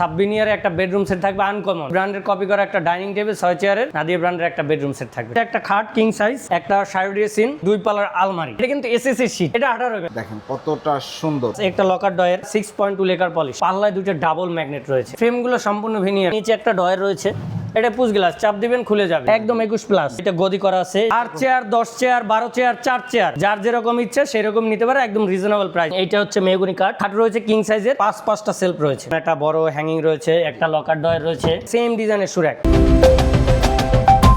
সাববিনিয়ারে একটা bedroom set থাকবে uncommon ব্র্যান্ডের কপি করা একটা ডাইনিং টেবিল ছয় চেয়ারের নাদিয়া ব্র্যান্ডের একটা বেডরুম সেট থাকবে। এটা একটা খাট কিং সাইজ একটা সাইডেসিন দুই পালার আলমারি। এটা কিন্তু এসএসসি শীট এটা আঠারো দেখেন কতটা সুন্দর। একটা locker drawer six point two lacquer polish পাল্লায় দুটো ডাবল ম্যাগনেট রয়েছে। ফ্রেমগুলো সম্পূর্ণ ভিনিয়ার নিচে একটা ডয়ের রয়েছে। এটা পুশ গ্লাস চাপ দিবেন খুলে যাবে। একদম একুশ প্লাস এটা গদি করা আছে। আর চেয়ার দশ চেয়ার বারো চেয়ার চার চেয়ার যার যেরকম ইচ্ছে সেরকম নিতে পারে। একদম রিজনেবল প্রাইস এটা হচ্ছে মেগুনি কাঠ খাট রয়েছে কিং সাইজের পাঁচ পাঁচটা সেলফ রয়েছে। একটা বড় হ্যাঙ্গিং রয়েছে, একটা লকার ডয়ের রয়েছে সেম ডিজাইনের সুরাক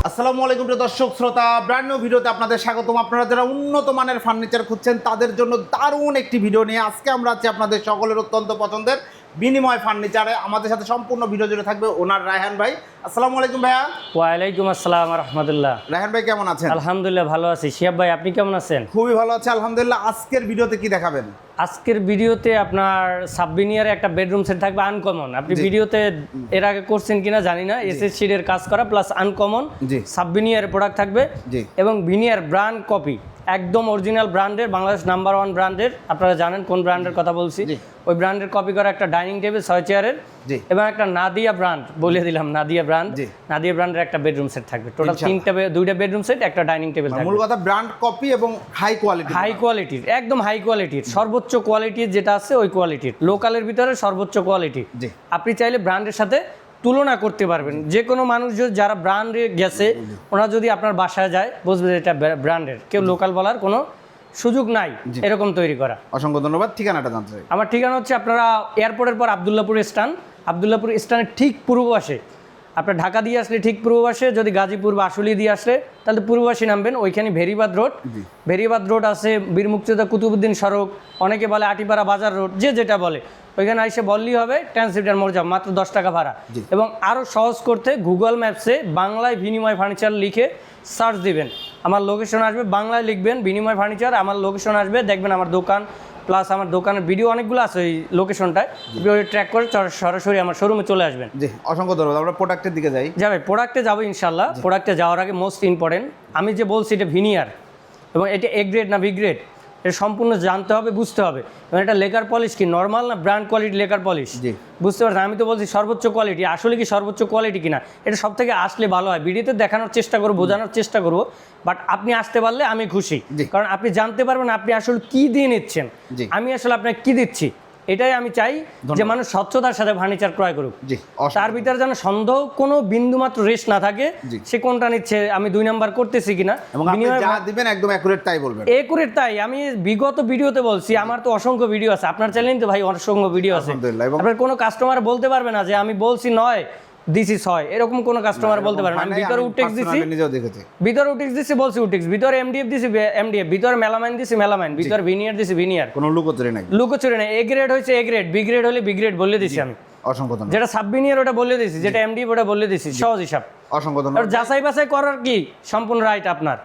আসসালামু আলাইকুম প্রিয় দর্শক, শ্রোতা ব্র্যান্ড নিউ ভিডিওতে আপনাদের স্বাগতম। আপনারা যারা উন্নত মানের ফার্নিচার খুঁজছেন, তাদের জন্য দারুণ একটি ভিডিও নিয়ে আজকে আমরা আছি আপনাদের সকলের অত্যন্ত পছন্দের বিনিময় ফার্নিচারে আমাদের সাথে সম্পূর্ণ ভিডিও জুড়ে থাকবে ওনার রায়হান ভাই। আসসালামু আলাইকুম ভাইয়া। ওয়ালাইকুম আসসালাম রহমতুল্লাহ। রায়হান ভাই কেমন আছেন? আলহামদুলিল্লাহ ভালো আছি। শিয়াব ভাই আপনি কেমন আছেন? খুবই ভালো আছে আলহামদুলিল্লাহ। আজকের ভিডিওতে কি দেখাবেন? আজকের ভিডিওতে আপনার সাববিনিয়ারে একটা বেডরুম সেট থাকবে আনকমন। আপনি ভিডিওতে এর আগে করছেন কিনা জানি না। এসএস শিটের কাজ করা প্লাস আনকমন জি। সাববিনিয়ার প্রোডাক্ট থাকবে জি। এবং ভিনিয়ার ব্র্যান্ড কপি একদম অরিজিনাল ব্র্যান্ডের বাংলাদেশ নাম্বার ওয়ান ব্র্যান্ডের আপনারা জানেন কোন ব্র্যান্ডের কথা বলছি? ওই ব্র্যান্ডের কপি করা একটা ডাইনিং টেবিল ছয় চেয়ারের এবং একটা নাদিয়া ব্র্যান্ড বলে দিলাম নাদিয়া ব্র্যান্ড নাদিয়া ব্র্যান্ডের একটা বেডরুম সেট থাকবে। টোটাল। তিনটা দুইটা বেডরুম সেট একটা ডাইনিং টেবিল থাকবে। মূল কথা ব্র্যান্ড কপি এবং হাই কোয়ালিটি হাই কোয়ালিটির একদম হাই কোয়ালিটির সর্বোচ্চ কোয়ালিটির যেটা আছে ওই কোয়ালিটির লোকালের ভিতরে সর্বোচ্চ কোয়ালিটি আপনি চাইলে ব্র্যান্ডের সাথে তুলনা করতে পারবেন। যে কোনো মানুষ যদি যারা ব্র্যান্ডে গেছে ওনারা যদি আপনার বাসায় যায় বুঝবে যে এটা ব্র্যান্ডের। কেউ লোকাল বলার কোনো সুযোগ নাই এরকম তৈরি করা। অসংখ্য ধন্যবাদ। ঠিকানাটা জানতে চাই। আমার ঠিকানা হচ্ছে আপনারা এয়ারপোর্টের পর আবদুল্লাপুর স্টান আবদুল্লাপুর স্টানের ঠিক পূর্ব পাশে। আপনার ঢাকা দিয়ে আসলে ঠিক পূর্ব পাশে যদি গাজীপুর বা আশুলি দিয়ে আসলে তাহলে পূর্ব পাশে নামবেন। ওইখানে ভেরিবাদ রোড। ভেরিবাদ রোড আছে বীর মুক্তিযোদ্ধা কুতুবুদ্দিন সড়ক। অনেকে বলে আটিপাড়া বাজার রোড যে যেটা বলে। ওইখানে এসে বললেই হবে ট্রান্সিটার মোড় যাও মাত্র দশ টাকা ভাড়া। এবং আরও সহজ করতে গুগল ম্যাপসে বাংলায় বিনিময় ফার্নিচার লিখে সার্চ দিবেন। আমার লোকেশন আসবে বাংলায় লিখবেন বিনিময় ফার্নিচার আমার লোকেশন আসবে দেখবেন আমার দোকান প্লাস আমার দোকানের ভিডিও অনেকগুলো আছে ওই লোকেশনটায় ট্র্যাক করে সরাসরি আমার শোরুমে চলে আসবেন। জি অসংখ্য ধন্যবাদ। আমরা প্রোডাক্টের দিকে যাই। যাবে প্রোডাক্টে যাব ইনশাল্লাহ প্রোডাক্টে যাওয়ার আগে মোস্ট ইম্পর্টেন্ট আমি যে বলছি এটা ভিনিয়ার এবং এটা এ গ্রেড না বি গ্রেড এটা সম্পূর্ণ জানতে হবে বুঝতে হবে। এবং এটা লেকার পলিশ কি? নর্মাল না ব্র্যান্ড কোয়ালিটি লেকার পলিশ? জি। বুঝতে পারছেন? আমি তো বলছি সর্বোচ্চ কোয়ালিটি। আসলে কি সর্বোচ্চ কোয়ালিটি কিনা? এটা সব থেকে আসলে ভালো হয়। ভিডিওতে দেখানোর চেষ্টা করব বোঝানোর চেষ্টা করব বাট আপনি আসতে পারলে আমি খুশি। কারণ আপনি জানতে পারবেন আপনি আসলে কি দিয়ে নিচ্ছেন। আমি আসলে আপনাকে কি দিচ্ছি? এটাই আমি চাই যে মানুষ স্বচ্ছতার সাথে ফার্নিচার ক্রয় করুক। তার ভিতরে যেন সন্দেহ কোনো বিন্দু মাত্র রেস্ট না থাকে সে কোনটা নিচ্ছে আমি দুই নাম্বার করতেছি কিনা দিবেন একদম অ্যাকুরেট তাই বলবেন। একুরেট তাই। আমি বিগত ভিডিওতে বলছি আমার তো অসংখ্য ভিডিও আছে। আপনার চ্যানেল তো ভাই অসংখ্য ভিডিও আছে। আপনার কোনো কাস্টমার বলতে পারবে না যে আমি বলছি নয় দিছি ছয় এরকম কোনো কাস্টমার বলতে পারবে না। আমি মানে ভিতরে উটেক্স দিছি। নিজেও দেখেছি। ভিতরে উটেক্স দিছি বলছি উটেক্স ভিতরে এমডিএফ দিছি এমডিএফ ভিতরে মেলামাইন দিছি মেলামাইন ভিতরে ভিনিয়ার দিছি ভিনিয়ার কোনো লুকোচুরি নাই। লুকোচুরি না এ গ্রেড হয়েছে এ গ্রেড বি গ্রেড হলে বি গ্রেড বলে দিছি আমি। অসংখ্য যেটা সাবভিনিয়ার ওটা বলে দিছি যেটা এমডিএফ ওটা বলে দিছি। সহজ হিসাব। অসংখ্য আর ধন্যবাদ যাচাই বাছাই করার কি সম্পূর্ণ রাইট আপনার?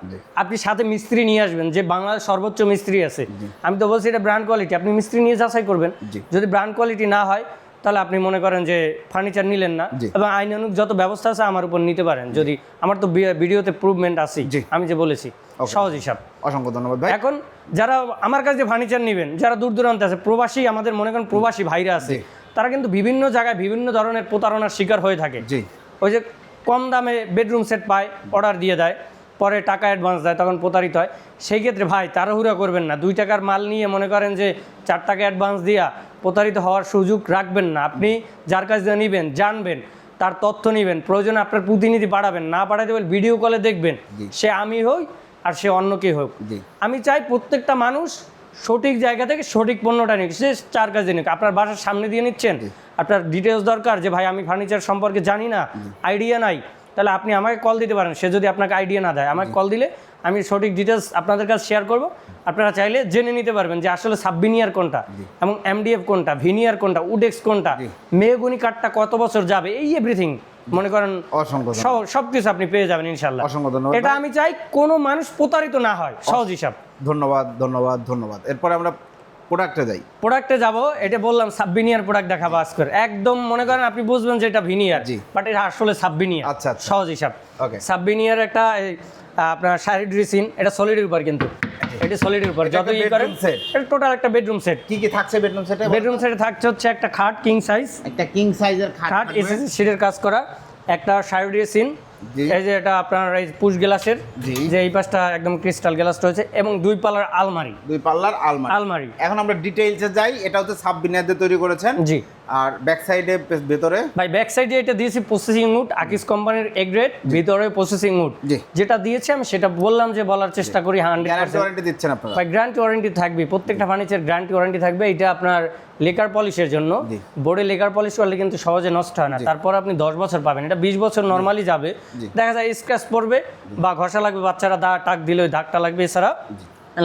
আপনি সাথে মিস্ত্রি নিয়ে আসবেন যে বাংলাদেশ সর্বোচ্চ মিস্ত্রি আছে। আমি তো বলছি এটা ব্র্যান্ড কোয়ালিটি আপনি মিস্ত্রি নিয়ে যাচাই করবেন। যদি ব্র্যান্ড কোয়ালিটি না হয় তাহলে আপনি মনে করেন যে ফার্নিচার নিলেন না। এবং আইনানুক যত ব্যবস্থা আছে আমার উপর নিতে পারেন। যদি আমার তো ভিডিওতে প্রুভমেন্ট আছে। আমি যে বলেছি সহজ হিসাব। অসংখ্য ধন্যবাদ ভাই। এখন যারা আমার কাছে ফার্নিচার নেবেন যারা দূর দূরান্তে আছে প্রবাসী আমাদের মনে করেন প্রবাসী ভাইরা আছে তারা কিন্তু বিভিন্ন জায়গায় বিভিন্ন ধরনের প্রতারণার শিকার হয়ে থাকে। ওই যে কম দামে বেডরুম সেট পায় অর্ডার দিয়ে দেয়। পরে টাকা অ্যাডভান্স দেয় তখন প্রতারিত হয়। সেই ক্ষেত্রে ভাই তাড়াহুড়া করবেন না। দুই টাকার মাল নিয়ে মনে করেন যে চার টাকা অ্যাডভান্স দিয়া প্রতারিত হওয়ার সুযোগ রাখবেন না। আপনি যার কাছ দিয়ে নেবেন জানবেন তার তথ্য নেবেন। প্রয়োজনে আপনার প্রতিনিধি বাড়াবেন। না বাড়াতে পারলে ভিডিও কলে দেখবেন সে আমি হই আর সে অন্য কে হোক। আমি চাই প্রত্যেকটা মানুষ সঠিক জায়গা থেকে সঠিক পণ্যটা নিক সে চার কাজ নিক। আপনার বাসার সামনে দিয়ে নিচ্ছেন? আপনার ডিটেলস দরকার যে ভাই আমি ফার্নিচার সম্পর্কে জানি না আইডিয়া নাই। তাহলে আপনি আমাকে কল দিতে পারেন। সে যদি আপনাকে আইডিয়া না দেয় আমাকে কল দিলে আমি সঠিক ডিটেলস আপনাদের কাছে শেয়ার করব। আপনারা চাইলে জেনে নিতে পারবেন যে আসলে সাবভিনিয়ার কোনটা এবং এমডিএফ কোনটা ভিনিয়ার কোনটা উডেক্স কোনটা মেহগুনি কাঠটা কত বছর যাবে এই এভরিথিং মনে করেন অসংখ্য সব সবকিছু আপনি পেয়ে যাবেন ইনশাল্লাহ অসংখ্য ধন্যবাদ। এটা আমি চাই কোনো মানুষ প্রতারিত না হয় সহজ হিসাব। ধন্যবাদ ধন্যবাদ ধন্যবাদ। এরপরে আমরা প্রোডাক্টে যাই প্রোডাক্টে যাব এটা বললাম সাবভিনিয়ার প্রোডাক্ট দেখাবো আজকের। একদম মনে করেন আপনি বুঝবেন যে এটা ভিনিয়ার জি। বাট এটা আসলে সাবভিনিয়ার আচ্ছা, আচ্ছা। সহজ হিসাব। ওকে। সাবভিনিয়ার একটা এই, আপনার শাড়ি ড্রেসিন এটা সলিডের উপর কিন্তু। এটা সলিডের উপর। যত ই করেন এটা টোটাল একটা বেডরুম সেট কি কি থাকছে বেডরুম সেটে বেডরুম সেটে থাকছে হচ্ছে একটা খাট কিং সাইজ একটা কিং সাইজের খাট খাট। এসএসসি শিটের কাজ করা। একটা সিন জি। এই যে এটা আপনার এই পুশ গ্লাসের জি। যে এই পাশটা একদম ক্রিস্টাল গ্লাস রয়েছে এবং দুই পাল্লার আলমারি। দুই পাল্লার আলমারি। আলমারি। এখন আমরা ডিটেইলসে যাই এটা হচ্ছে সাব বিনিয়াদে তৈরি করেছেন। জি। আর ব্যাক সাইডে ভেতরে? ভাই ব্যাক সাইডে এটা দিয়েছি প্রসেসিং উড আকিস কোম্পানির এ গ্রেড ভিতরে প্রসেসিং উড যেটা দিয়েছে আমি সেটা বললাম যে বলার চেষ্টা করি হান্ড্রেড গ্যারান্টি ওয়ারেন্টি দিচ্ছেন আপনারা? ভাই গ্যারান্টি ওয়ারেন্টি থাকবে প্রত্যেকটা ফার্নিচার গ্যারান্টি ওয়ারেন্টি থাকবে এটা আপনার লেকার পলিশের জন্য। বোর্ডে লেকার পলিশ করলে কিন্তু সহজে নষ্ট হয় না। তারপর আপনি দশ বছর পাবেন এটা বিশ বছর নর্মালি যাবে। দেখা যায় স্ক্র্যাচ পড়বে বা ঘষা লাগবে বাচ্চারা দা টাক দিলে ওই দাগটা লাগবে এছাড়া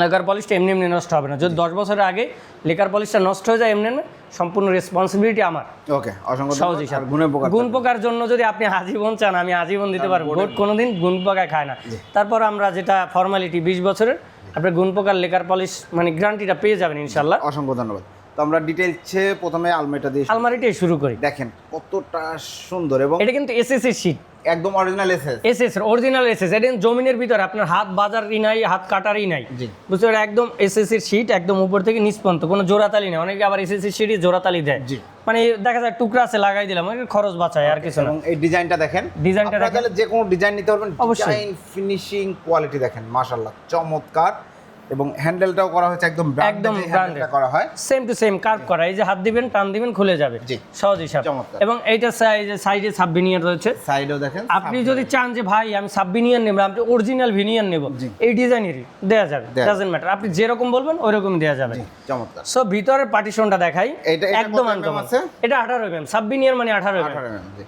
লেকার পলিশটা এমনি এমনি নষ্ট হবে না। যদি দশ বছরের আগে লেকার পলিশটা নষ্ট হয়ে যায় এমনি এমনি সম্পূর্ণ রেসপন্সিবিলিটি আমার। ওকে অসংখ্য সহজ ধন্যবাদ। হিসাব। আর গুণ পোকার জন্য যদি আপনি আজীবন চান আমি আজীবন দিতে পারব। গোট কোনোদিন গুণ পোকায় খায় না। তারপর আমরা যেটা ফর্মালিটি বিশ বছরের আপনার গুণ পোকার লেকার পলিশ মানে গ্যারান্টিটা পেয়ে যাবেন ইনশাল্লাহ অসংখ্য ধন্যবাদ। তো আমরা ডিটেইলসে প্রথমে আলমারিটা দিয়ে আলমারিটাই শুরু করি। দেখেন কতটা সুন্দর এবং এটা কিন্তু এসএস এর শীট একদম original SS SS original SS এটা জমিনের ভিতরে আপনার হাত বাজারই নাই হাত কাটারই নাই। বুঝতে পারেন একদম এসএস এর শীট একদম উপর থেকে নিচ পর্যন্ত কোনো জোড়াতালি নেই অনেকে আবার এসএস এর শীটই জোড়াতালি দেয়। মানে দেখা যায় টুকরা আছে লাগাই দিলাম ওই খরচ বাঁচায় আর কিছু না এই ডিজাইনটা দেখেন ডিজাইনটা দেখেন। যে কোনো ডিজাইন নিতে পারবেন। ডিজাইন ফিনিশিং কোয়ালিটি দেখেন মাশাআল্লাহ চমৎকার এবং হ্যান্ডেলটাও করা হয়েছে একদম একদম করা হয়। সেম টু সেম কার্ভ করা। এই যে হাত দিবেন টান দিবেন খুলে যাবে। জি। সহজ হিসাব। এবং এইটা সাইডে সাব ভিনিয়ার রয়েছে। সাইডেও দেখেন আপনি যদি চান যে ভাই আমি সাব ভিনিয়ার নেব আপনি অরিজিনাল ভিনিয়ার নেব এই ডিজাইনেরই দেওয়া যাবে। দেয়া ডাজেন্ট ম্যাটার আপনি যেরকম বলবেন ওই রকম দেওয়া যাবে চমৎকার। সো ভিতরের পার্টিশনটা দেখাই। এটা একদম mm আছে? এটা আঠারো এম সাব ভিনিয়ার মানে আঠারো এম 18 mm, জি।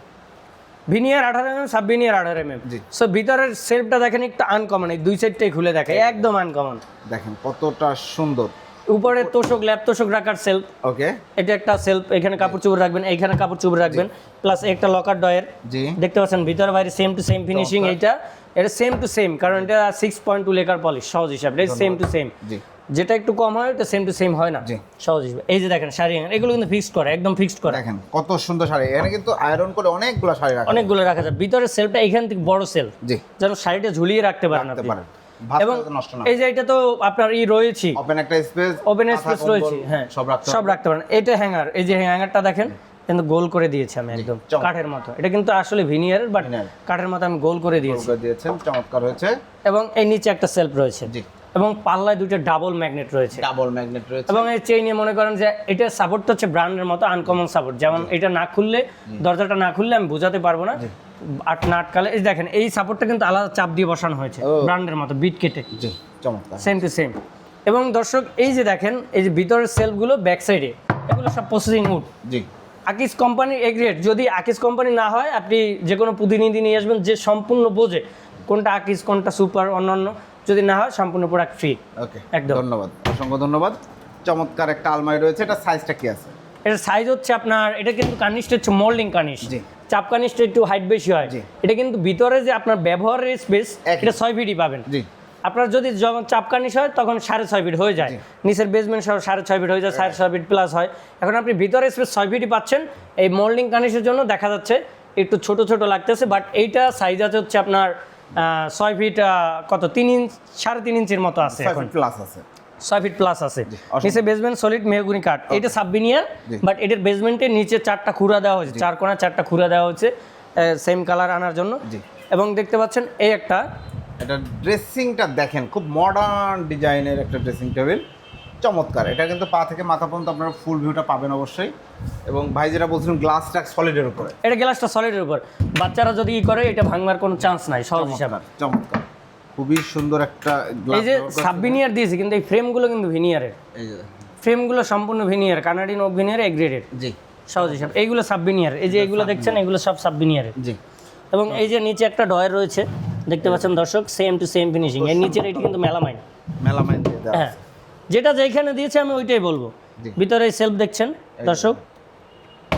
ভিনিয়ার আঠারো এম সাব ভিনিয়ার আঠারো এম জি। সো ভিতরের সেলফটা দেখেন একটু আনকমন এই দুই সাইডটাই খুলে দেখে একদম আনকমন দেখেন কতটা সুন্দর। উপরে তোষক ল্যাপ তোষক রাখার সেলফ ওকে এটা একটা সেলফ এখানে কাপড় চোপড় রাখবেন এইখানে কাপড় চোপড় রাখবেন প্লাস একটা লকার ডয়ের জি। দেখতে পাচ্ছেন ভিতরে বাইরে সেম টু সেম ফিনিশিং এইটা এটা সেম টু সেম কারণ এটা six point two lacquer polish সহজ হিসাবে সেম টু সেম জি। যেটা একটু কম হয় এটা সেম টু সেম হয় না। সহজ এই যে দেখেন শাড়ি এগুলো কিন্তু ফিক্সড করে একদম ফিক্সড করে। দেখেন কত সুন্দর শাড়ি। এখানে কিন্তু আয়রন করে অনেকগুলো শাড়ি রাখা অনেকগুলো রাখা যায়। ভিতরের সেলফটা এখান থেকে বড় সেল জি। যেন শাড়িটা ঝুলিয়ে রাখতে পারেন রাখতে আপনি। এবং নষ্ট না। এই যে এটা তো আপনার ই রয়েছে। ওপেন একটা স্পেস ওপেন স্পেস রয়েছে হ্যাঁ। সব রাখতে সব রাখতে পারেন। এটা হ্যাঙ্গার এই যে হ্যাঙ্গারটা দেখেন কিন্তু গোল করে দিয়েছি আমি একদম। কাঠের মতো। এটা কিন্তু আসলে ভিনিয়ারের বাট কাঠের মতো আমি গোল করে দিয়েছি। দিয়েছেন চমৎকার হয়েছে। এবং এই নিচে একটা সেলফ রয়েছে। জি। এবং পাল্লায় দুটো ডাবল ম্যাগনেট রয়েছে। ডাবল ম্যাগনেট রয়েছে। এবং এই চেইনে মনে করেন যে এটা সাপোর্টটা হচ্ছে ব্র্যান্ডের মতো আনকমন সাপোর্ট যেমন এটা না খুললে দরজাটা না খুললে আমি বোঝাতে পারব না। আট না আটকালে এই দেখেন এই সাপোর্টটা কিন্তু আলাদা চাপ দিয়ে বসানো হয়েছে ব্র্যান্ডের মতো বিট কেটে জি চমৎকার। সেম টু সেম এবং দর্শক এই যে দেখেন এই যে ভিতরের সেলফগুলো ব্যাক সাইডে এগুলো সব প্রসেসিং উড জি। আকিস কোম্পানির এগ্রেড যদি আকিস কোম্পানি না হয় আপনি যে কোনো প্রতিনিধি নিয়ে আসবেন যে সম্পূর্ণ বোঝে কোনটা আকিস কোনটা সুপার অন্যান্য। যদি না হয় সম্পূর্ণ প্রোডাক্ট ফ্রি ওকে একদম। ধন্যবাদ। অসংখ্য ধন্যবাদ। চমৎকার একটা আলমারি রয়েছে এটা সাইজটা কি আছে? এটা সাইজ হচ্ছে আপনার এটা কিন্তু কার্নিশটা হচ্ছে মোল্ডিং কার্নিশ জি। চাপ কার্নিশটা একটু হাইট বেশি হয়। জি। এটা কিন্তু ভিতরে যে আপনার ব্যবহারের স্পেস এটা ছয় ফিটই পাবেন। জি। আপনার যদি যখন চাপ কার্নিশ হয় তখন সাড়ে ছয় ফিট হয়ে যায়। নিচের বেসমেন্ট সহ সাড়ে ছয় ফিট হয়ে যায় সাড়ে ছয় ফিট প্লাস হয়। এখন আপনি ভিতরে স্পেস ছয় ফিটই পাচ্ছেন এই মোল্ডিং কার্নিশের জন্য দেখা যাচ্ছে একটু ছোট ছোট লাগতেছে বাট এইটা সাইজ আছে হচ্ছে আপনার ছয় ফিট কত? তিন ইঞ্চ সাড়ে তিন ইঞ্চির মতো আছে এখন। প্লাস আছে। ছয় ফিট প্লাস আছে। নিচে বেসমেন্ট সলিড মেহগুনি কাঠ। এটা সাববিনিয়ার বাট এটার বেসমেন্টের নিচে চারটা খুঁড়া দেওয়া হয়েছে। চার কোণা চারটা খুঁড়া দেওয়া হয়েছে সেম কালার আনার জন্য। এবং দেখতে পাচ্ছেন এই একটা এটা ড্রেসিংটা দেখেন খুব মডার্ন ডিজাইনের একটা ড্রেসিং টেবিল চমৎকার। এটা কিন্তু পা থেকে মাথা পর্যন্ত আপনারা ফুল ভিউটা পাবেন অবশ্যই। এবং ভাই যেটা বলছিলেন গ্লাসটা সলিডের উপরে। এটা গ্লাসটা সলিডের উপর। বাচ্চারা যদি ই করে এটা ভাঙবার কোনো চান্স নাই সহজ হিসাবে। চমৎকার। খুবই সুন্দর একটা এই যে সাবভিনিয়ার দিয়েছে কিন্তু এই ফ্রেমগুলো কিন্তু ভিনিয়ারের এই যে ফ্রেমগুলো সম্পূর্ণ veneer Canadian oak veneer A graded জি। সহজ হিসাব। এইগুলো সাবভিনিয়ার এই যে এগুলো দেখছেন এগুলো সব সাবভিনিয়ারের জি। এবং এই যে নিচে একটা ডয়ার রয়েছে দেখতে পাচ্ছেন দর্শক সেম টু সেম ফিনিশিং এর নিচের এটি কিন্তু মেলামাইন মেলামাইন হ্যাঁ। যেটা যেখানে দিয়েছে আমি ওইটাই বলব। ভিতরে সেলফ দেখছেন দর্শক?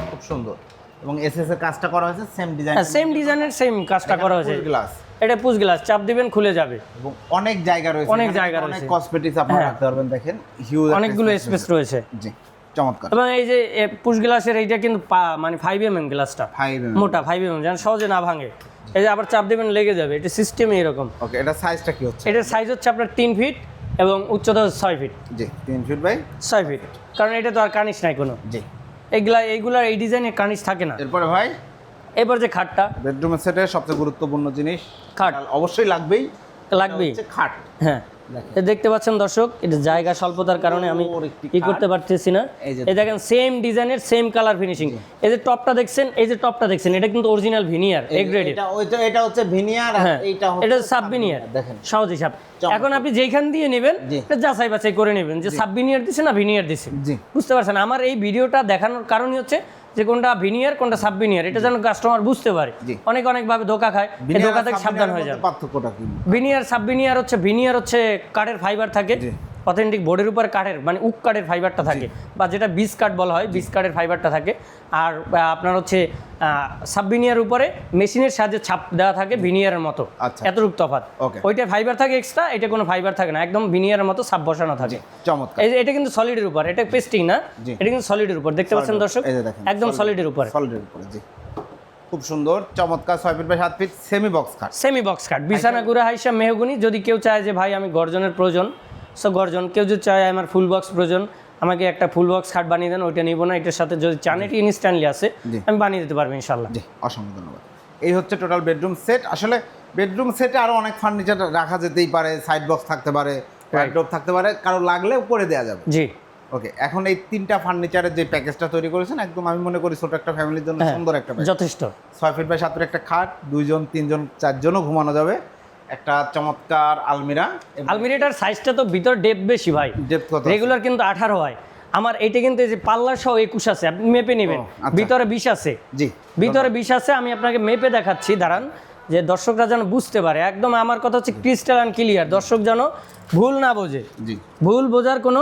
খুব সুন্দর। এবং এসএস এর কাজটা করা হয়েছে সেম ডিজাইন সেম ডিজাইনের সেম কাজটা করা হয়েছে। গ্লাস এটা পুশ গ্লাস চাপ দিবেন খুলে যাবে। এবং অনেক জায়গা রয়েছে অনেক জায়গা কিন্তু অনেক কসমেটিক্স আপনারা হ্যাঁ। রাখতে পারবেন দেখেন। হিউজ অনেকগুলো স্পেস রয়েছে। জি চমৎকার। এবং এই যে পুশ গ্লাসের এইটা কিন্তু মানে ফাইভ এম এম গ্লাসটা ফাইভ মোটা ফাইভ এম এম যেন সহজে না ভাঙে। এই যে আবার চাপ দেবেন লেগে যাবে। এটা সিস্টেমই এরকম। ওকে এটা সাইজটা কি হচ্ছে? এটার সাইজ হচ্ছে আপনার তিন ফিট এবং উচ্চতা ছয় ফিট জি তিন ফিট বাই ছয় ফিট কারণ এটা তো আর কানিস নাই কোনো। জি। এগুলা এইগুলার এই ডিজাইনের কানিস থাকে না। এরপরে ভাই? এবার যে খাটটা। বেডরুমের সেটের সবচেয়ে গুরুত্বপূর্ণ জিনিস খাট। অবশ্যই লাগবেই। লাগবেই। খাট। হ্যাঁ। দেখতে পাচ্ছেন দর্শক এটা জায়গা স্বল্পতার কারণে আমি ই করতে পারতেছি না। এই দেখেন সেম ডিজাইনের সেম কালার ফিনিশিং এই যে টপটা দেখছেন এই যে টপটা দেখছেন এটা কিন্তু অরিজিনাল ভিনিয়ার এ গ্রেডের এটা হচ্ছে ভিনিয়ার আর হ্যাঁ এটা সাব ভিনিয়ার দেখেন। সহজ হিসাব এখন আপনি যেখান দিয়ে নেবেন। এটা যাচাই বাছাই করে নেবেন যে সাব ভিনিয়ার দিছে না ভিনিয়ার দিছে। বুঝতে পারছেন? আমার এই ভিডিওটা দেখানোর কারণই হচ্ছে যে কোনটা ভিনিয়ার কোনটা সাব ভিনিয়ার এটা যেন কাস্টমার বুঝতে পারে। অনেক অনেক ভাবে ধোকা খায় এই ধোকা থেকে সাবধান হয়ে যায় যাবে। পার্থক্যটা কি? ভিনিয়ার সাব ভিনিয়ার হচ্ছে ভিনিয়ার হচ্ছে কাঠের ফাইবার থাকে। অথেন্টিক বোর্ডের উপর কাঠের মানে উক কাঠের ফাইবারটা থাকে বা যেটা বিস কাঠ বলা হয় বিস কাঠের ফাইবারটা থাকে। আর আপনার হচ্ছে সাব ভিনিয়ার উপরে মেশিনের সাহায্যে ছাপ দেওয়া থাকে ভিনিয়ারের মতো। আচ্ছা। এতটুকু Okay. ওইটা ফাইবার থাকে এক্সট্রা এটা কোনো ফাইবার থাকে না একদম ভিনিয়ারের মতো ছাপ বসানো থাকে। চমৎকার। এই যে এটা কিন্তু সলিডের উপর এটা পেস্টিং না। এটা কিন্তু সলিডের উপর দেখতে পাচ্ছেন দর্শক? একদম সলিডের উপর। সলিডের উপরে জি। খুব সুন্দর চমৎকার ছয় ফিট বাই সাত ফিট সেমি বক্স খাট সেমি বক্স কাট বিছানা গুড়া হাইসা মেহগুনি যদি কেউ চায় যে ভাই আমি গর্জনের প্রয়োজন সো গর্জন কেউ যদি চায় আমার ফুল বক্স প্রয়োজন আমাকে একটা ফুল বক্স খাট বানিয়ে দেন ওইটা নিব না এটার সাথে যদি চান এটি ইনস্ট্যান্টলি আছে জি। আমি বানিয়ে দিতে পারব ইনশাল্লাহ জি অসংখ্য ধন্যবাদ। এই হচ্ছে টোটাল বেডরুম সেট আসলে বেডরুম সেটে আরও অনেক ফার্নিচার রাখা যেতেই পারে সাইড বক্স থাকতে পারে ওয়ার্ডরোব থাকতে পারে কারও লাগলে করে দেওয়া যাবে। জি। ওকে এখন এই তিনটা ফার্নিচারের যে প্যাকেজটা তৈরি করেছেন একদম আমি মনে করি ছোট একটা ফ্যামিলির জন্য হ্যাঁ, সুন্দর একটা যথেষ্ট। ছয় ফিট বাই সাত ফিট একটা খাট দুইজন তিনজন চারজনও ঘুমানো যাবে। একটা চমৎকার আলমিরা। আলমিরাটার সাইজটা তো ভিতর ডেপ বেশি ভাই। ডেপথ কত রেগুলার কিন্তু আঠারো হয়। আমার এটা কিন্তু এই যে পাল্লা সহ একুশ আছে আপনি মেপে নেবেন। আচ্ছা। ভিতরে বিশ আছে। জি ভিতরে বিষ আছে আমি আপনাকে মেপে দেখাচ্ছি দাঁড়ান যে দর্শকরা যেন বুঝতে পারে। একদম আমার কথা হচ্ছে ক্রিস্টাল অ্যান্ড ক্লিয়ার দর্শক যেন ভুল না বোঝে। জি। ভুল বোঝার কোনো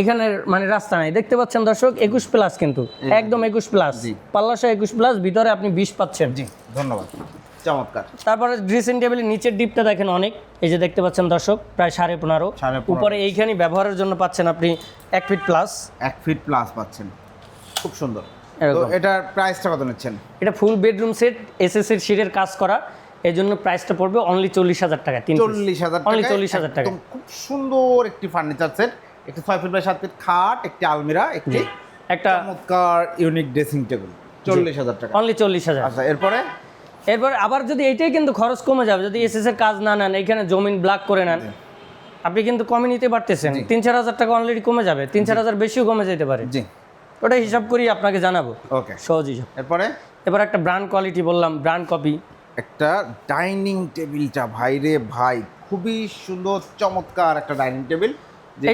এখানের মানে রাস্তা নাই। দেখতে পাচ্ছেন দর্শক একুশ প্লাস কিন্তু। একদম একুশ প্লাস জি। পাল্লাশো একুশ প্লাস ভিতরে আপনি বিষ পাচ্ছেন। জি ধন্যবাদ। চমৎকার। তারপরে ড্রেসিং টেবিলের নিচের ডিপটা দেখেন অনেক। এই যে দেখতে পাচ্ছেন দর্শক প্রায় সাড়ে পনেরো। উপরে এইখানে ব্যবহারের জন্য পাচ্ছেন আপনি এক ফিট প্লাস এক ফিট প্লাস পাচ্ছেন। খুব সুন্দর। এটার প্রাইসটা কত নিচ্ছেন? এটা ফুল বেডরুম সেট এসএসএর শিটের কাজ করা। এই জন্য প্রাইসটা পড়বে অনলি চল্লিশ হাজার টাকা তিন চল্লিশ হাজার অনলি চল্লিশ হাজার টাকা। খুব সুন্দর একটি ফার্নিচার সেট একটি ছয় ফিট বাই সাত ফিট খাট একটি আলমিরা একটি একটা চমৎকার ইউনিক ড্রেসিং টেবিল চল্লিশ হাজার টাকা। অনলি চল্লিশ হাজার। আচ্ছা এরপরে? এরপর আবার যদি এইটাই কিন্তু খরচ কমে যাবে যদি এসএস এর কাজ না নেন এখানে জমিন ব্ল্যাক করে নেন আপনি কিন্তু কমে নিতে পারতেছেন। তিন চার হাজার টাকা অলরেডি কমে যাবে তিন চার হাজার বেশিও কমে যেতে পারে। জি। ওটা হিসাব করি আপনাকে জানাব। ওকে সহজ হিসাব এরপরে? এবার একটা ব্র্যান্ড কোয়ালিটি বললাম ব্র্যান্ড কপি একটা ডাইনিং টেবিলটা ভাই রে ভাই খুবই সুন্দর চমৎকার একটা ডাইনিং টেবিল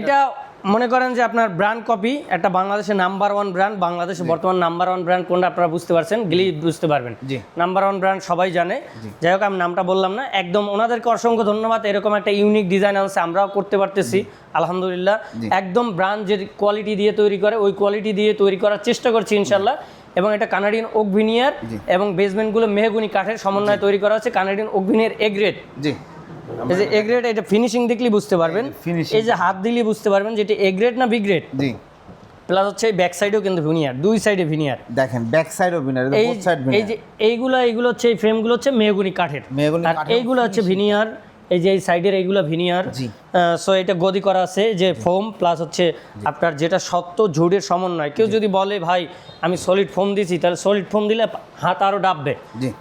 এটা মনে করেন যে আপনার ব্র্যান্ড কপি একটা বাংলাদেশের নাম্বার ওয়ান ব্র্যান্ড বাংলাদেশে বর্তমান নাম্বার ওয়ান ব্র্যান্ড কোনটা আপনারা বুঝতে পারছেন গেলেই বুঝতে পারবেন। নাম্বার ওয়ান ব্র্যান্ড সবাই জানে। যাই হোক আমি নামটা বললাম না। একদম ওনাদেরকে অসংখ্য ধন্যবাদ। এরকম একটা ইউনিক ডিজাইন আনছে আমরাও করতে পারতেছি। আলহামদুলিল্লাহ। একদম ব্র্যান্ড যে কোয়ালিটি দিয়ে তৈরি করে ওই কোয়ালিটি দিয়ে তৈরি করার চেষ্টা করছি ইনশাল্লাহ। এবং এটা কানাডিয়ান ওক ভিনিয়ার জি। এবং বেসমেন্টগুলো মেহগুনি কাঠের সমন্বয়ে তৈরি করা হচ্ছে। কানাডিয়ান ওক ভিনিয়ার এ জি। এই যে এ গ্রেড এটা ফিনিশিং দেখলেই বুঝতে পারবেন। এই যে হাত দিলেই বুঝতে পারবেন যে এটা এ গ্রেড না বি গ্রেড জি। প্লাস হচ্ছে ব্যাক সাইডেও কিন্তু ভিনিয়ার দুই সাইডে ভিনিয়ার দেখেন ব্যাক সাইড ও বিনার এই যে এইগুলো এইগুলো হচ্ছে এই ফ্রেমগুলো হচ্ছে মেহগুনি কাঠের। মেহগুনি আর এইগুলো হচ্ছে ভিনিয়ার এই যে এই সাইডের এইগুলো ভিনিয়ার সো এটা গদি করা আছে যে ফোম প্লাস হচ্ছে আপনার যেটা শক্ত ঝুড়ের সমন্বয়। কেউ যদি বলে ভাই আমি সলিড ফোম দিছি তাহলে সলিড ফোম দিলে হাত আরও ডাববে।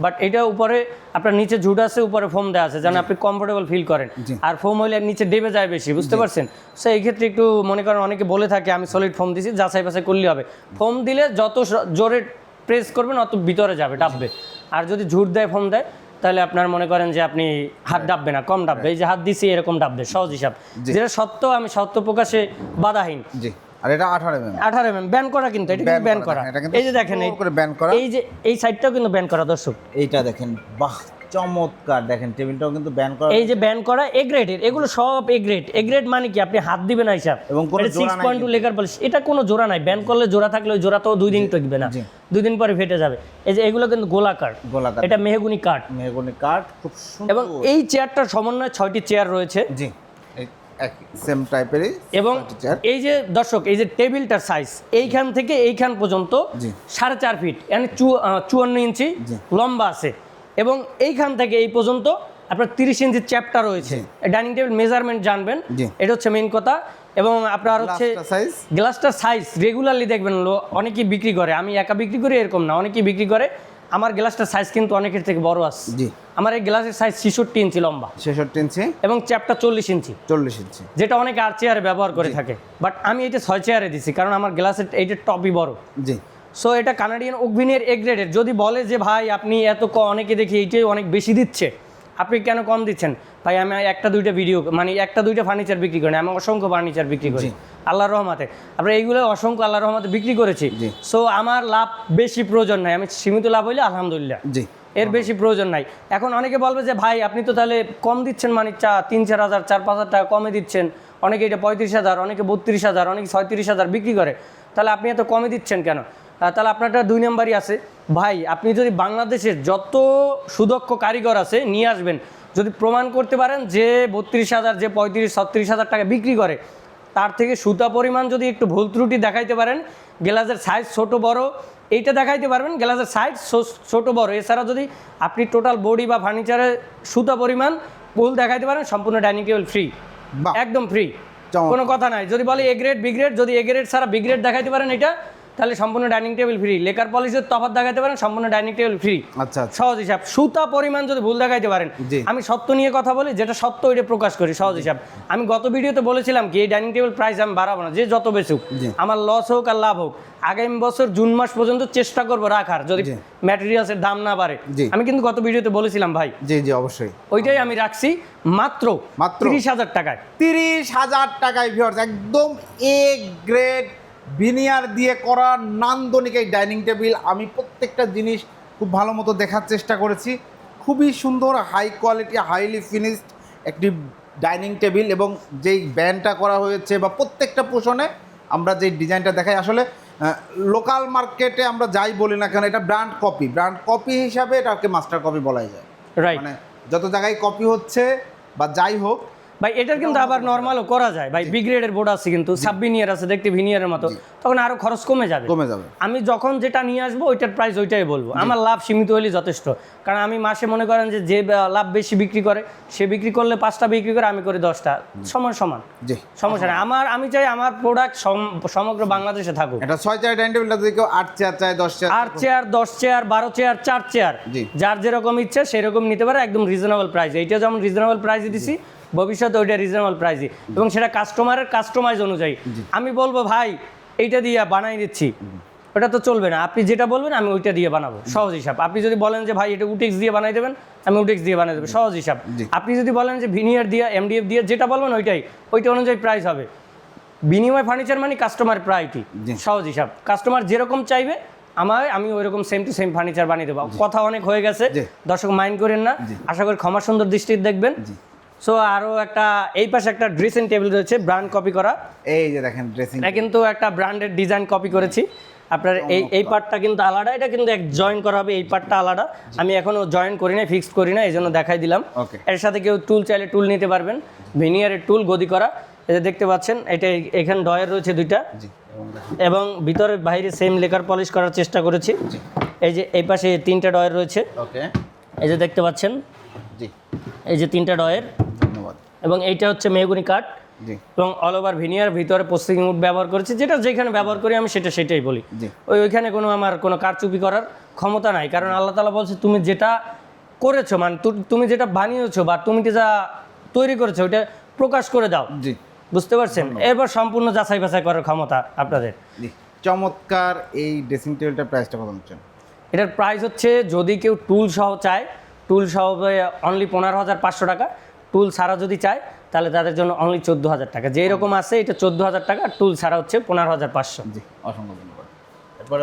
বাট এটা উপরে আপনার নিচে ঝুট আছে উপরে ফোম দেওয়া আছে যেন আপনি কমফোর্টেবল ফিল করেন। আর ফোম হইলে নিচে ডেবে যায় বেশি বুঝতে পারছেন? সো এই ক্ষেত্রে একটু মনে করেন অনেকে বলে থাকে আমি সলিড ফোম দিছি যাচাই বাছাই করলে হবে। ফোম দিলে যত জোরে প্রেস করবেন অত ভিতরে যাবে ডাববে। আর যদি ঝুট দেয় ফোম দেয় তাহলে আপনার মনে করেন যে আপনি হাত ডাববে না কম ডাববে। এই যে হাত দিছি এরকম ডাববে সহজ হিসাব। যেটা সত্য আমি সত্য প্রকাশে বাধাহীন। জি। আর এটা 18 এমএম 18 এমএম ব্যান করা কিন্তু এটা কিন্তু ব্যান করা, কিন্তু এই যে দেখেন এই- করে ব্যান করা। এই যে এই সাইডটাও কিন্তু ব্যান করা দর্শক। এইটা দেখেন বাহ চমৎকার। দেখেন টেবিলটাও কিন্তু ব্যান করা এই যে ব্যান করা এ গ্রেডের এগুলো সব এ গ্রেড এ গ্রেড মানে কি? আপনি হাত দিবেন না হিসাব এবং কোনো জোড়া নাই পয়েন্ট টু লেকার পলিশ এটা কোনো জোড়া নাই। ব্যান করলে জোড়া থাকলে ওই জোড়া তো দুই দিন টিকবে না। দুই দিন পরে ফেটে যাবে। এই যে এগুলো কিন্তু গোলাকার। গোলাকার। এটা মেহগুনি কাঠ। মেহগনি কাঠ খুব সুন্দর। এবং এই চেয়ারটার সমন্বয়ে ছয়টি চেয়ার রয়েছে। জি সেম টাইপেরই এবং এই যে দর্শক এই যে টেবিলটার সাইজ এইখান থেকে এইখান পর্যন্ত। সাড়ে চার ফিট মানে চুয়ান্ন ইঞ্চি লম্বা আছে। এবং এইখান থেকে এই পর্যন্ত আপনার তিরিশ ইঞ্চির চ্যাপটা রয়েছে। ডাইনিং টেবিল মেজারমেন্ট জানবেন। এটা হচ্ছে মেইন কথা। এবং আপনার হচ্ছে সাইজ গ্লাসটার সাইজ রেগুলারলি দেখবেন অনেকেই বিক্রি করে। আমি একা বিক্রি করি এরকম না অনেকেই বিক্রি করে। আমার গ্লাসটার সাইজ কিন্তু অনেকের থেকে বড় আছে। জি। আমার এই গ্লাসের সাইজ ছেষট্টি ইঞ্চি লম্বা। ছেষট্টি ইঞ্চি। এবং চ্যাপটা চল্লিশ ইঞ্চি। চল্লিশ ইঞ্চি। যেটা অনেকে আর চেয়ারে ব্যবহার করে থাকে। বাট আমি এটা ছয় চেয়ারে দিছি কারণ আমার গ্লাসের এইটা টপই বড়। জি। সো এটা কানাডিয়ান ওকভিনের এ গ্রেডের যদি বলে যে ভাই আপনি এত ক- অনেকে দেখি এইটাই অনেক বেশি দিচ্ছে। আপনি কেন কম দিচ্ছেন? ভাই আমি একটা দুইটা ভিডিও মানে একটা দুইটা ফার্নিচার বিক্রি করি আমি অসংখ্য ফার্নিচার বিক্রি করি। আল্লাহর রহমাতে। আমরা এইগুলো অসংখ্য আল্লাহর রহমাতে বিক্রি করেছি। সো আমার লাভ বেশি প্রয়োজন নাই। আমি সীমিত লাভ হইলে আলহামদুলিল্লাহ। জি। এর বেশি প্রয়োজন নাই। এখন অনেকে বলবে যে ভাই আপনি তো তাহলে কম দিচ্ছেন মানে চা তিন চার হাজার চার পাঁচ হাজার টাকা কমে দিচ্ছেন। অনেকে এটা পঁয়ত্রিশ হাজার অনেকে বত্রিশ হাজার অনেকে ছয়ত্রিশ হাজার বিক্রি করে। তাহলে আপনি এত কমে দিচ্ছেন কেন? তাহলে আপনারটা দুই নম্বরই আছে। ভাই আপনি যদি বাংলাদেশের যত সুদক্ষ কারিগর আছে নিয়ে আসবেন যদি প্রমাণ করতে পারেন যে বত্রিশ হাজার যে পঁয়ত্রিশ ছত্রিশ হাজার টাকা বিক্রি করে তার থেকে সুতা পরিমাণ যদি একটু ভুল ত্রুটি দেখাইতে পারেন গ্লাসের সাইজ ছোট বড় এইটা দেখাইতে পারবেন গ্লাসের সাইজ ছোট বড়। এছাড়া যদি আপনি টোটাল বডি বা ফার্নিচারের সুতা পরিমাণ ভুল দেখাইতে পারেন সম্পূর্ণ ডাইনিং টেবিল ফ্রি। একদম ফ্রি। কোনো কথা নাই। যদি বলে এ গ্রেড বি গ্রেড যদি এ গ্রেড ছাড়া বি গ্রেড দেখাইতে পারেন এটা তাহলে সম্পূর্ণ ডাইনিং টেবিল ফ্রি লেকার পলিশের তফাৎ দেখাইতে পারেন সম্পূর্ণ ডাইনিং টেবিল ফ্রি আচ্ছা আচ্ছা সহজ হিসাব সুতা পরিমাণ যদি ভুল দেখাইতে পারেন। আমি সত্য নিয়ে কথা বলি যেটা সত্য ওইটা প্রকাশ করি সহজ হিসাব আমি গত ভিডিওতে বলেছিলাম কি এই ডাইনিং টেবিল প্রাইস আমি বাড়াবো না যে যত বেশুক জি। আমার লস হোক আর লাভ হোক আগামী বছর জুন মাস পর্যন্ত চেষ্টা করব রাখার যদি। ম্যাটেরিয়ালসের দাম না বাড়ে। আমি কিন্তু গত ভিডিওতে বলেছিলাম ভাই জি জি অবশ্যই ওইটাই আমি রাখছি মাত্র মাত্র? তিরিশ হাজার টাকায় তিরিশ হাজার টাকায় ভিউয়ার্স একদম এ গ্রেড ভিনিয়ার দিয়ে করা নান্দনিক এই ডাইনিং টেবিল আমি প্রত্যেকটা জিনিস খুব ভালো মতো দেখার চেষ্টা করেছি। খুবই সুন্দর হাই কোয়ালিটি হাইলি ফিনিশড একটি ডাইনিং টেবিল এবং যেই ব্যান্ডটা করা হয়েছে বা প্রত্যেকটা পোষণে আমরা যে ডিজাইনটা দেখাই আসলে লোকাল মার্কেটে আমরা যাই বলি না কেন এটা ব্র্যান্ড কপি। ব্র্যান্ড কপি হিসাবে এটাকে মাস্টার কপি বলাই যায়। রাইট মানে যত জায়গায় কপি হচ্ছে বা যাই হোক ভাই এটার কিন্তু আবার নর্মালও করা যায়। ভাই বি গ্রেডের বোর্ড আছে কিন্তু সাব ভিনিয়ার আছে দেখতে ভিনিয়ারের মতো। তখন আরও খরচ কমে যাবে। কমে যাবে। আমি যখন যেটা নিয়ে আসব ওইটার প্রাইস ওইটাই বলব। আমার লাভ সীমিত হলেই যথেষ্ট। কারণ আমি মাসে মনে করেন যে যে লাভ বেশি বিক্রি করে সে বিক্রি করলে পাঁচটা বিক্রি করে আমি করি দশটা। সমান সমান। জি। সমস্যা নেই। আমার আমি চাই আমার প্রোডাক্ট সমগ্র বাংলাদেশে থাকুক। এটা ছয় চেয়ার ডাইনিং টেবিলটা কেউ আট চেয়ার চাই দশ চেয়ার আট চেয়ার দশ চেয়ার বারো চেয়ার চার চেয়ার যার যেরকম ইচ্ছে সেরকম নিতে পারে একদম রিজনেবল প্রাইস এইটা যেমন রিজনেবল প্রাইস দিছি ভবিষ্যতে ওইটা রিজনেবল প্রাইসই এবং সেটা কাস্টমারের কাস্টমাইজ অনুযায়ী। আমি বলব ভাই এইটা দিয়ে বানাই দিচ্ছি। ওটা তো চলবে না। আপনি যেটা বলবেন আমি ওইটা দিয়ে বানাবো। সহজ হিসাব। আপনি যদি বলেন যে ভাই এটা উটেক্স দিয়ে বানাই দেবেন আমি উটেক্স দিয়ে বানাই দেবো। সহজ হিসাব। আপনি যদি বলেন যে ভিনিয়ার দিয়ে এমডিএফ দিয়ে যেটা বলবেন ওইটাই। ওইটা অনুযায়ী প্রাইস হবে। বিনিময় ফার্নিচার মানে কাস্টমার প্রায়োরিটি সহজ হিসাব। কাস্টমার যেরকম চাইবে আমার আমি ওইরকম সেম টু সেম ফার্নিচার বানিয়ে দেবো। কথা অনেক হয়ে গেছে। দর্শক মাইন্ড করেন না। আশা করি ক্ষমা সুন্দর দৃষ্টিতে দেখবেন। সো আরও একটা এই পাশে একটা ড্রেসিং টেবিল রয়েছে ব্র্যান্ড কপি করা। এই যে দেখেন ড্রেসিং এটা কিন্তু একটা ব্র্যান্ডের ডিজাইন কপি করেছি। আপনার এই এই পার্টটা কিন্তু আলাদা এটা কিন্তু এক জয়েন করা হবে এই পার্টটা আলাদা। আমি এখনও জয়েন করি না ফিক্সড করি না এই জন্য দেখাই দিলাম। এর সাথে কেউ টুল চাইলে টুল নিতে পারবেন। ভিনিয়ারের টুল গদি করা। যে দেখতে পাচ্ছেন এটা এখানে ডয়ের রয়েছে দুইটা। এবং ভিতরে বাইরে সেম লেকার পলিশ করার চেষ্টা করেছি। এই যে এই পাশে তিনটা ডয়ের রয়েছে। ওকে। এই যে দেখতে পাচ্ছেন। জি। এই যে তিনটা ডয়ের এবং এইটা হচ্ছে মেহগুনি কাঠ। জি। এবং অল ওভার ভিনিয়ার ভিতরে প্রসেসিং উড ব্যবহার করেছি। যেটা যেখানে ব্যবহার করি আমি সেটা সেটাই বলি। ওই ওইখানে কোনো আমার কোনো কারচুপি করার ক্ষমতা নাই। কারণ আল্লাহ তালা বলছে তুমি যেটা করেছ মানে তুমি যেটা বানিয়েছো বা তুমি যা তৈরি করেছ ওইটা প্রকাশ করে দাও। জি। বুঝতে পারছেন? এরপর সম্পূর্ণ যাচাই বাছাই করার ক্ষমতা আপনাদের। জি। চমৎকার এই ড্রেসিং টেবিলটার প্রাইসটা কত নিচ্ছেন? এটার প্রাইস হচ্ছে যদি কেউ টুল সহ চায় টুল সহ অনলি পনেরো হাজার পাঁচশো টাকা। টুল ছাড়া যদি চায় তাহলে তাদের জন্য অনলি চোদ্দ হাজার টাকা। যেই রকম আছে এটা চোদ্দ হাজার টাকা টুল ছাড়া হচ্ছে পনেরো হাজার পাঁচশো। জি অসংখ্য ধন্যবাদ।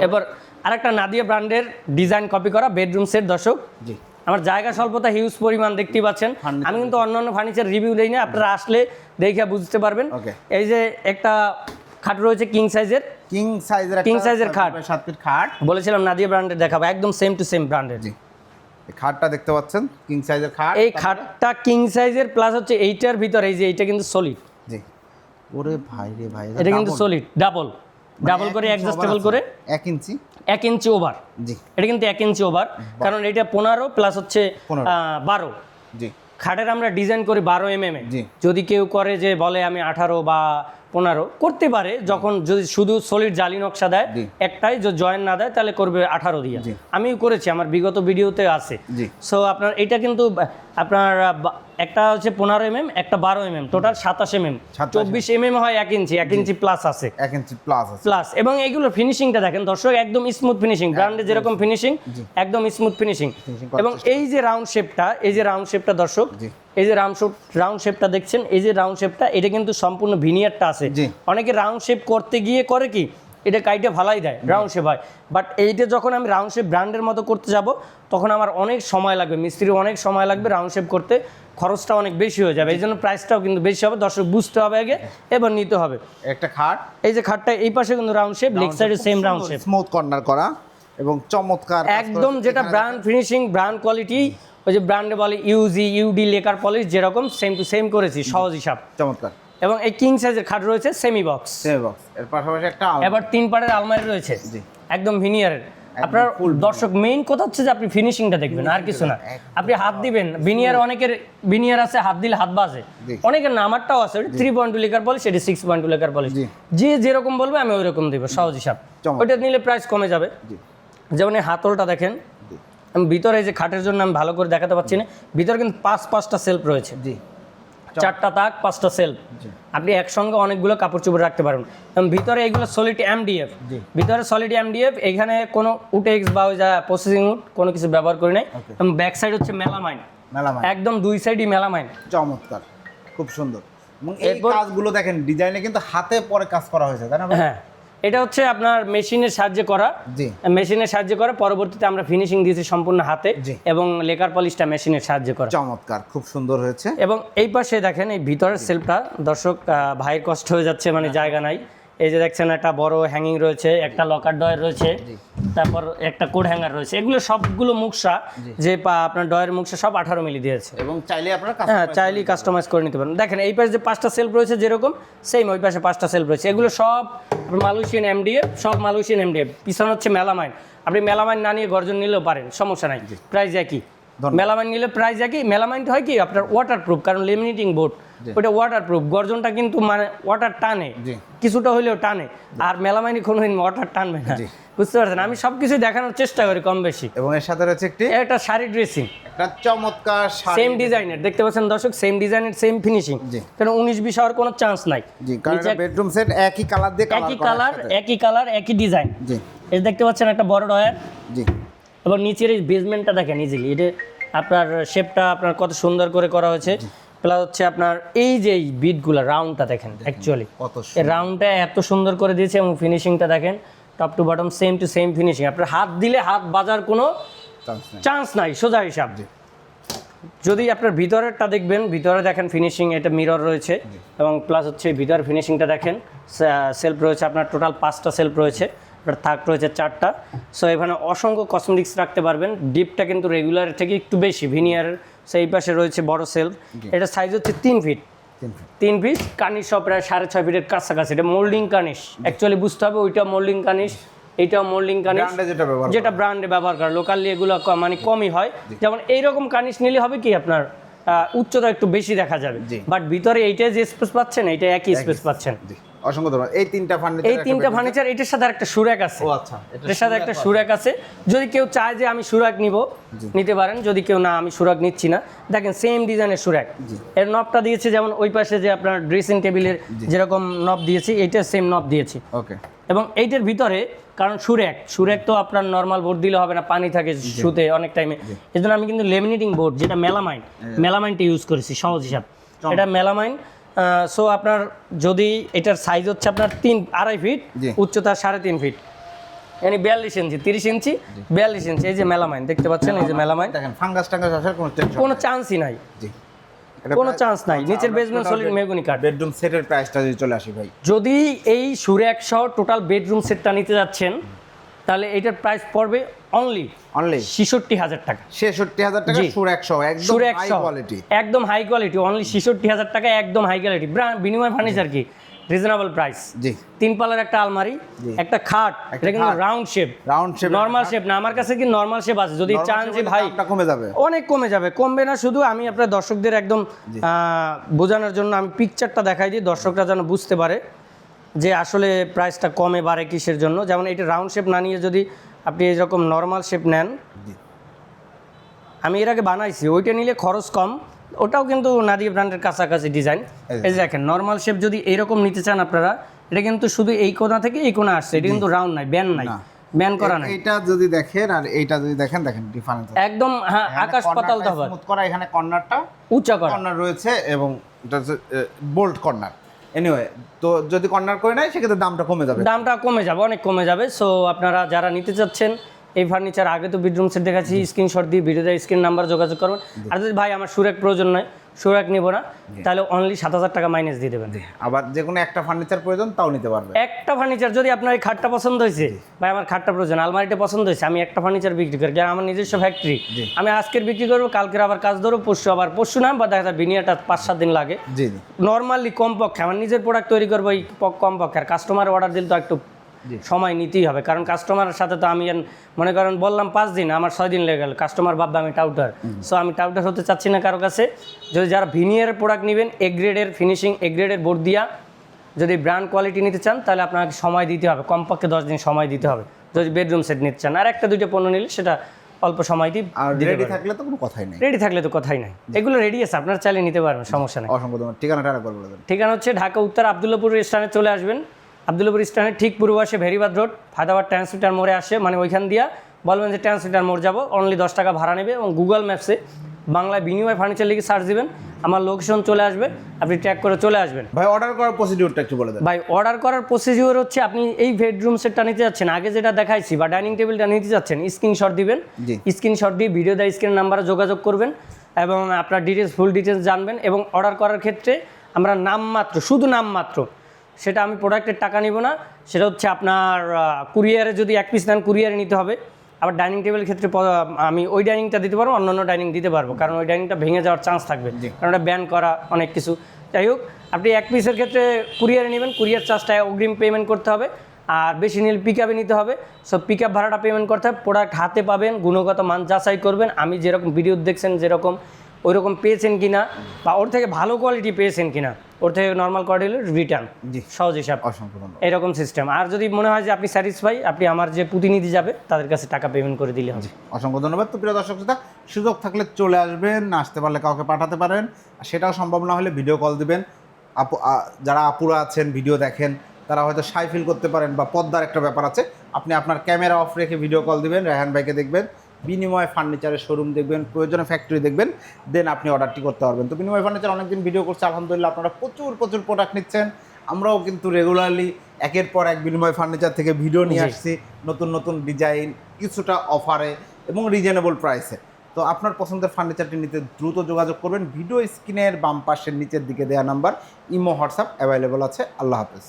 এবার আরেকটা নাদিয়া ব্র্যান্ডের ডিজাইন কপি করা বেডরুম সেট দর্শক। জি। আমার জায়গা স্বল্পতা হিউজ পরিমাণ দেখতেই পাচ্ছেন। আমি কিন্তু অন্যান্য ফার্নিচার রিভিউ দিই না আপনারা আসলে দেখে বুঝতে পারবেন। এই যে একটা খাট রয়েছে কিং সাইজের কিং সাইজের কিং সাইজের খাট। সাত ফিট খাট। বলেছিলাম নাদিয়া ব্র্যান্ডের দেখাবো একদম সেম টু সেম ব্র্যান্ডের। জি। খাটটা দেখতে পাচ্ছেন? কিং সাইজের খাট এই খাটটা কিং সাইজের প্লাস হচ্ছে এইটার ভিতরে এই যে এইটা কিন্তু সলিড জি। ওরে ভাই রে ভাই এটা কিন্তু সলিড ডাবল ডাবল করে অ্যাডজাস্টেবল করে। এক ইঞ্চি এক ইঞ্চি ওভার জি। এটা কিন্তু এক ইঞ্চি ওভার কারণ এটা পনেরো প্লাস হচ্ছে বারো। জি। খাটের আমরা ডিজাইন করি বারো এম এম জি। যদি কেউ করে যে বলে আমি আঠারো বা পনেরো করতে পারে যখন যদি শুধু সলিড জালি নকশা দেয় একটাই যদি জয়েন না দেয় তাহলে করবে আঠারো দিয়ে। আমিও করেছি আমার বিগত ভিডিওতে আছে। সো আপনার এটা কিন্তু আপনার একটা হচ্ছে পনেরো এম এম একটা বারো এম এম টোটাল সাতাশ এম এম চব্বিশ এম এম হয় এক ইঞ্চি এক ইঞ্চি প্লাস আছে। এক ইঞ্চি প্লাস আছে। প্লাস এবং এইগুলো ফিনিশিংটা দেখেন দর্শক একদম স্মুথ ফিনিশিং ব্র্যান্ডে যেরকম ফিনিশিং একদম স্মুথ ফিনিশিং এবং এই যে রাউন্ড শেপটা এই যে রাউন্ড শেপটা দর্শক এই যে রাউন্ড শেপ রাউন্ড শেপটা দেখছেন এই যে রাউন্ড শেপটা এটা কিন্তু সম্পূর্ণ ভিনিয়ারটা আছে। অনেকে রাউন্ড শেপ করতে গিয়ে করে কি? এটা কাইটে ভালাই দেয় রাউন্ড শেপ হয়। বাট এইটা যখন আমি রাউন্ড শেপ ব্র্যান্ডের মতো করতে যাব তখন আমার অনেক সময় লাগবে মিস্ত্রি অনেক সময় লাগবে রাউন্ড শেপ করতে। খরচটা অনেক বেশি হয়ে যাবে এই জন্য প্রাইসটাও কিন্তু বেশি হবে দর্শক বুঝতে হবে আগে এবার নিতে হবে। একটা খাট। এই যে খাটটা এই পাশে কিন্তু রাউন্ড শেপ লেগ সাইডে same round shape. Smooth corner করা এবং চমৎকার একদম যেটা ব্র্যান্ড ফিনিশিং ব্র্যান্ড কোয়ালিটি ওই যে ব্র্যান্ডে বলে ইউজি ইউডি লেকার পলিশ যেরকম সেম টু সেম করেছি সহজ হিসাব। চমৎকার। এবং এই কিং সাইজের খাট রয়েছে সেমি বক্স সেমি বক্স এর পাশাপাশি একটা আলমারি। এবার তিন পাড়ের আলমারি রয়েছে। জি। একদম ভিনিয়ারের আপনার দর্শক মেইন কথা হচ্ছে যে আপনি ফিনিশিংটা দেখবেন আর কিছু না। আপনি হাত দিবেন ভিনিয়ার অনেকের ভিনিয়ার আছে হাত দিলে হাত বাজে। অনেকের নামারটাও আছে three point two lacquer polish এটি six point two lacquer polish জি। যে যেরকম বলবে আমি ওই রকম দিব সহজ হিসাব। ওইটা নিলে প্রাইস কমে যাবে। জি। যেমন এই হাতলটা দেখেন আমি ভিতরে এই যে খাটের জন্য আমি ভালো করে দেখাতে পাচ্ছি না ভিতরে কিন্তু পাঁচ পাঁচটা সেলফ রয়েছে। জি। চারটা। তাক পাঁচটা সেলফ আপনি একসঙ্গে অনেকগুলো কাপড় চোপড় রাখতে পারেন। এবং ভিতরে এগুলো সলিড এমডিএফ ভিতরে সলিড এমডিএফ এখানে কোনো উটেক্স বা ওই যা প্রসেসিং কোনো কিছু ব্যবহার করি নাই। এবং ব্যাক সাইড হচ্ছে মেলামাইন মেলামাইন একদম দুই সাইডই মেলামাইন চমৎকার। খুব সুন্দর। এবং এই কাজগুলো দেখেন ডিজাইনে কিন্তু হাতে পরে কাজ করা হয়েছে তাই না হ্যাঁ। এটা হচ্ছে আপনার মেশিনের সাহায্যে করা। মেশিনের সাহায্যে করা পরবর্তীতে আমরা ফিনিশিং দিয়েছি সম্পূর্ণ হাতে। এবং লেকার পলিশটা মেশিনের সাহায্যে করা। চমৎকার খুব সুন্দর হয়েছে। এবং এই পাশে দেখেন এই ভিতরের সেলফটা দর্শক ভাইয়ের কষ্ট হয়ে যাচ্ছে মানে জায়গা নাই। এই যে দেখছেন একটা বড় হ্যাঙ্গিং রয়েছে একটা লকার ডয়ের রয়েছে তারপর একটা কোড হ্যাঙ্গার রয়েছে। এগুলো সবগুলো মুখসা যে পা- আপনার ডয়ের মুখসা সব আঠারো মিলি দিয়েছে। এবং চাইলে আপনারা হ্যাঁ চাইলেই কাস্টমাইজ করে নিতে পারেন। দেখেন এই পাশে যে পাঁচটা সেলফ রয়েছে যেরকম সেম ওই পাশে পাঁচটা সেলফ রয়েছে। এগুলো সব মালয়েশিয়ান এমডিএফ সব মালয়েশিয়ান এমডিএফ পিছনে হচ্ছে মেলামাইন আপনি মেলামাইন না নিয়ে গর্জন নিলেও পারেন সমস্যা নাই। প্রাইস একই। মেলামাইন নিলে প্রাইস একই মেলামাইনটা হয় কি আপনার ওয়াটার প্রুফ কারণ লেমিনেটিং বোর্ড ওটা ওয়াটার প্রুফ গর্জনটা কিন্তু মানে ওয়াটার টানে কিছুটা হলেও টানে আর মেলামাইনি কোনো ওয়াটার টানবে না বুঝতে পারছেন? আমি সব কিছু দেখানোর চেষ্টা করি কম বেশি। এবং এর সাথে রয়েছে একটি এটা শাড়ি ড্রেসিং একটা চমৎকার সেম ডিজাইনের দেখতে পাচ্ছেন দর্শক সেম ডিজাইনের সেম ফিনিশিং। কারণ উনিশ বিশ হওয়ার কোনো চান্স নাই। বেডরুম সেট একই কালার দিয়ে একই কালার একই কালার একই ডিজাইন জি। এই দেখতে পাচ্ছেন একটা বড় ডয়ার জি। এবং নিচের এই বেসমেন্টটা দেখেন ইজিলি এটা আপনার শেপটা আপনার কত সুন্দর করে করা হয়েছে। প্লাস হচ্ছে আপনার এই যে এই বিটগুলো রাউন্ডটা দেখেন অ্যাকচুয়ালি এই রাউন্ডটা এত সুন্দর করে দিয়েছে এবং ফিনিশিংটা দেখেন top to bottom same to same finishing আপনার হাত দিলে হাত বাজার কোনো চান্স চান্স নাই সোজা হিসাব। যদি আপনার ভিতরেরটা দেখবেন ভিতরে দেখেন ফিনিশিং এটা মিরর রয়েছে এবং প্লাস হচ্ছে ভিতর ফিনিশিংটা দেখেন সেলফ রয়েছে আপনার টোটাল পাঁচটা সেলফ রয়েছে। আপনার থাক রয়েছে চারটা। সো এখানে অসংখ্য কসমেটিক্স রাখতে পারবেন। ডিপটা কিন্তু রেগুলার থেকে একটু বেশি। ভিনিয়ারের সেই পাশে রয়েছে বড় সেলফ এটা সাইজ হচ্ছে তিন ফিট তিন ফিট কানিশ সব প্রায় সাড়ে ছয় ফিটের কাছাকাছি। এটা মোল্ডিং কানিশ অ্যাকচুয়ালি বুঝতে হবে ওইটা মোল্ডিং কানিশ এইটাও মোল্ডিং কানিশ যেটা যেটা ব্র্যান্ডে ব্যবহার করে। লোকালি এগুলো মানে কমই হয়। যেমন এইরকম কানিশ নিলে হবে কি আপনার উচ্চতা একটু বেশি দেখা যাবে। বাট ভিতরে এইটা যে স্পেস পাচ্ছেন এইটা একই স্পেস পাচ্ছেন। অসংখ্য ধন্যবাদ। এই তিনটা ফার্নিচার এই তিনটা ফার্নিচার এটার সাথে একটা সুরাক আছে। ও আচ্ছা এটা এটার সাথে একটা সুরাক আছে। যদি কেউ চায় যে আমি সুরাক নিব নিতে পারেন। যদি কেউ না আমি সুরাক নিচ্ছি না। দেখেন সেম ডিজাইনের সুরাক। এর নবটা দিয়েছে যেমন ওই পাশে যে আপনার ড্রেসিং টেবিলের যেরকম নব দিয়েছি এইটা সেম নব দিয়েছি। ওকে। এবং এইটার ভিতরে কারণ সুরেক সুরেক তো আপনার নর্মাল বোর্ড দিলে হবে না পানি থাকে শুতে অনেক টাইমে এই আমি কিন্তু লেমিনেটিং বোর্ড যেটা মেলামাইন মেলামাইনটা ইউজ করেছি সহজ হিসাব। এটা মেলামাইন সো আপনার যদি এটার সাইজ হচ্ছে আপনার তিন আড়াই ফিট। উচ্চতা সাড়ে তিন ফিট মানে বিয়াল্লিশ ইঞ্চি তিরিশ ইঞ্চি বিয়াল্লিশ ইঞ্চি এই যে মেলামাইন দেখতে পাচ্ছেন? এই যে মেলামাইন দেখেন ফাঙ্গাস টাঙ্গাস আসার কোনো কোনো চান্সই নাই। কোনো চান্স নাই। নিচের বেসমেন্ট সলিড মেগুনি কাঠ। বেডরুম সেটের প্রাইসটা যদি চলে আসি ভাই। যদি এই সুরে সহ টোটাল বেডরুম সেটটা নিতে যাচ্ছেন তাহলে এটার প্রাইস পড়বে অনলি অনলি ছেষট্টি হাজার টাকা। ছেষট্টি হাজার টাকা সুর একশো একদম হাই কোয়ালিটি একদম হাই কোয়ালিটি অনলি ছেষট্টি হাজার টাকা একদম হাই কোয়ালিটি বিনিময় ফার্নিচার কি? রিজনেবল প্রাইস জি। তিন পাল্লার একটা আলমারি একটা খাট এটা কিন্তু। Round shape round shape normal shape না আমার কাছে কি নর্মাল শেপ আছে? যদি চান যে ভাই কমে যাবে। অনেক কমে যাবে। কমবে না শুধু আমি আপনার দর্শকদের একদম বোঝানোর জন্য আমি পিকচারটা দেখাই দিই দর্শকরা যেন বুঝতে পারে যে আসলে প্রাইসটা কমে বাড়ে কিসের জন্য। যেমন এটা রাউন্ড শেপ না নিয়ে যদি আপনি এরকম নর্মাল শেপ নেন। আমি এর আগে বানাইছি ওইটা নিলে খরচ কম। ওটাও কিন্তু নাদিয়া ব্র্যান্ডের কাছাকাছি ডিজাইন এই যে। দেখেন নর্মাল শেপ যদি এইরকম নিতে চান আপনারা এটা কিন্তু শুধু এই কোণা থেকে এই কোণা আসছে এটা কিন্তু রাউন্ড নাই ব্যান নাই। ব্যান করা নাই। এটা যদি দেখেন আর এটা যদি দেখেন দেখেন ডিফারেন্স একদম হ্যাঁ আকাশ পাতাল তফাৎ। করা এখানে কর্নারটা উঁচা করা। কর্নার রয়েছে এবং এটা বোল্ট কর্নার এনিওয়ে তো যদি কর্নার করে নেয়, সেক্ষেত্রে দামটা কমে যাবে। দামটা কমে যাবে, অনেক কমে যাবে। সো আপনারা যারা নিতে চাচ্ছেন এই ফার্নিচার আগে তো বেডরুম সেট দেখাচ্ছি স্ক্রিনশট দিয়ে ভিডিওতে স্ক্রিন নাম্বার যোগাযোগ করবেন। আর যদি ভাই আমার সুরেক প্রয়োজন নয় সুরেক নিব না তাহলে অনলি সাত হাজার টাকা মাইনাস দিয়ে দেবেন। আবার যে কোনো একটা ফার্নিচার প্রয়োজন তাও নিতে পারবে। একটা ফার্নিচার যদি আপনার এই খাটটা পছন্দ হয়েছে ভাই আমার খাটটা প্রয়োজন আলমারিটা পছন্দ হয়েছে আমি একটা ফার্নিচার বিক্রি করি কারণ আমার নিজস্ব ফ্যাক্টরি আমি আজকের বিক্রি করব কালকের আবার কাজ ধরো পরশু আবার পরশু না বা দেখা যায় বিনিয়াটা পাঁচ সাত দিন লাগে। নর্মালি কমপক্ষে আমার নিজের প্রোডাক্ট তৈরি করব এই কমপক্ষে আর কাস্টমার অর্ডার দিলে তো একটু। সময় নিতেই হবে। কারণ কাস্টমারের সাথে তো আমি মনে করেন বললাম পাঁচ দিন আমার ছয় দিন লেগে গেল। কাস্টমার ভাববে আমি টাউটার সো আমি টাউটার হতে চাচ্ছি না কারও কাছে। যদি যারা ভিনিয়ার প্রোডাক্ট নেবেন এ গ্রেডের ফিনিশিং এ গ্রেডের বোর্ড দিয়া যদি ব্র্যান্ড কোয়ালিটি নিতে চান তাহলে আপনাকে সময় দিতে হবে। কমপক্ষে দশ দিন সময় দিতে হবে। যদি বেডরুম সেট নিতে চান আর একটা দুইটা পণ্য নিলে সেটা অল্প সময় দিয়ে আর রেডি থাকলে তো কোনো কথাই নেই। রেডি থাকলে তো কথাই নাই। এগুলো রেডি আছে আপনারা চাইলে নিতে পারবেন সমস্যা নেই। অসংখ্য ঠিকানাটা আরেকবার বলে দেন ঠিকানা হচ্ছে ঢাকা উত্তর আবদুল্লাপুর স্থানে চলে আসবেন। আবদুল্লাপুর স্থানের ঠিক পূর্ব পাশে ভেরিবাদ রোড ফায়দাবাদ ট্রান্সমিটার মোড়ে আসে মানে ওইখান দিয়া বলবেন যে ট্রান্সমিটার মোড় যাব। অনলি দশ টাকা ভাড়া নেবে এবং গুগল ম্যাপসে বাংলায় বিনিময় ফার্নিচার লিখে সার্চ দিবেন। আমার লোকেশন চলে আসবে আপনি ট্র্যাক করে চলে আসবেন। ভাই অর্ডার করার প্রসিডিউরটা একটু বলে দেন। ভাই অর্ডার করার প্রসিডিওর হচ্ছে আপনি এই বেডরুম সেটটা নিতে যাচ্ছেন আগে যেটা দেখাইছি বা ডাইনিং টেবিলটা নিতে যাচ্ছেন স্ক্রিনশট দিবেন। জি। স্ক্রিনশট দিয়ে ভিডিও দেয় স্ক্রিন নাম্বারে যোগাযোগ করবেন এবং আপনার ডিটেলস ফুল ডিটেলস জানবেন এবং অর্ডার করার ক্ষেত্রে আমরা নামমাত্র শুধু নামমাত্র সেটা আমি প্রোডাক্টের টাকা নিব না। সেটা হচ্ছে আপনার কুরিয়ারে যদি এক পিস নেন কুরিয়ারে নিতে হবে। আবার ডাইনিং টেবিলের ক্ষেত্রে আমি ওই ডাইনিংটা দিতে পারব অন্য অন্য ডাইনিং দিতে পারব। কারণ ওই ডাইনিংটা ভেঙে যাওয়ার চান্স থাকবে। কারণ ওটা ব্যান করা অনেক কিছু। যাই হোক আপনি এক পিসের ক্ষেত্রে কুরিয়ারে নেবেন। কুরিয়ার চার্জটা অগ্রিম পেমেন্ট করতে হবে। আর বেশি নিলে পিক আপে নিতে হবে। সব পিক আপ ভাড়াটা পেমেন্ট করতে হবে। প্রোডাক্ট হাতে পাবেন গুণগত মান যাচাই করবেন। আমি যেরকম ভিডিও দেখছেন যেরকম ওইরকম পেয়েছেন কিনা বা ওর থেকে ভালো কোয়ালিটি পেয়েছেন কিনা। ওর থেকে নর্মাল কোয়ালিটি হলে রিটার্ন জি। সহজ হিসাব। এরকম সিস্টেম আর যদি মনে হয় যে আপনি স্যাটিসফাই আপনি আমার যে প্রতিনিধি যাবে তাদের কাছে টাকা পেমেন্ট করে দিলে হবে। অসংখ্য ধন্যবাদ। তো প্রিয় দর্শক শ্রোতা সুযোগ থাকলে চলে আসবেন আসতে পারলে কাউকে পাঠাতে পারেন। আর সেটাও সম্ভব না হলে ভিডিও কল দিবেন। আপু যারা আপুরা আছেন ভিডিও দেখেন তারা হয়তো সাই ফিল করতে পারেন বা পদ্মার একটা ব্যাপার আছে। আপনি আপনার ক্যামেরা অফ রেখে ভিডিও কল দিবেন রেহান ভাইকে দেখবেন। বিনিময় ফার্নিচারের শোরুম দেখবেন প্রয়োজনে ফ্যাক্টরি দেখবেন দেন আপনি অর্ডারটি করতে পারবেন। তো বিনিময় ফার্নিচার অনেকদিন ভিডিও করছে আলহামদুলিল্লাহ আপনারা প্রচুর প্রচুর প্রোডাক্ট নিচ্ছেন। আমরাও কিন্তু রেগুলারলি একের পর এক বিনিময় ফার্নিচার থেকে ভিডিও নিয়ে আসছি নতুন নতুন ডিজাইন কিছুটা অফারে এবং রিজনেবল প্রাইসে তো আপনার পছন্দের ফার্নিচারটি নিতে দ্রুত যোগাযোগ করবেন। ভিডিও স্ক্রিনের বাম পাশের নিচের দিকে দেওয়া নাম্বার ইমো হোয়াটসঅ্যাপ অ্যাভেলেবল আছে। আল্লাহ হাফেজ।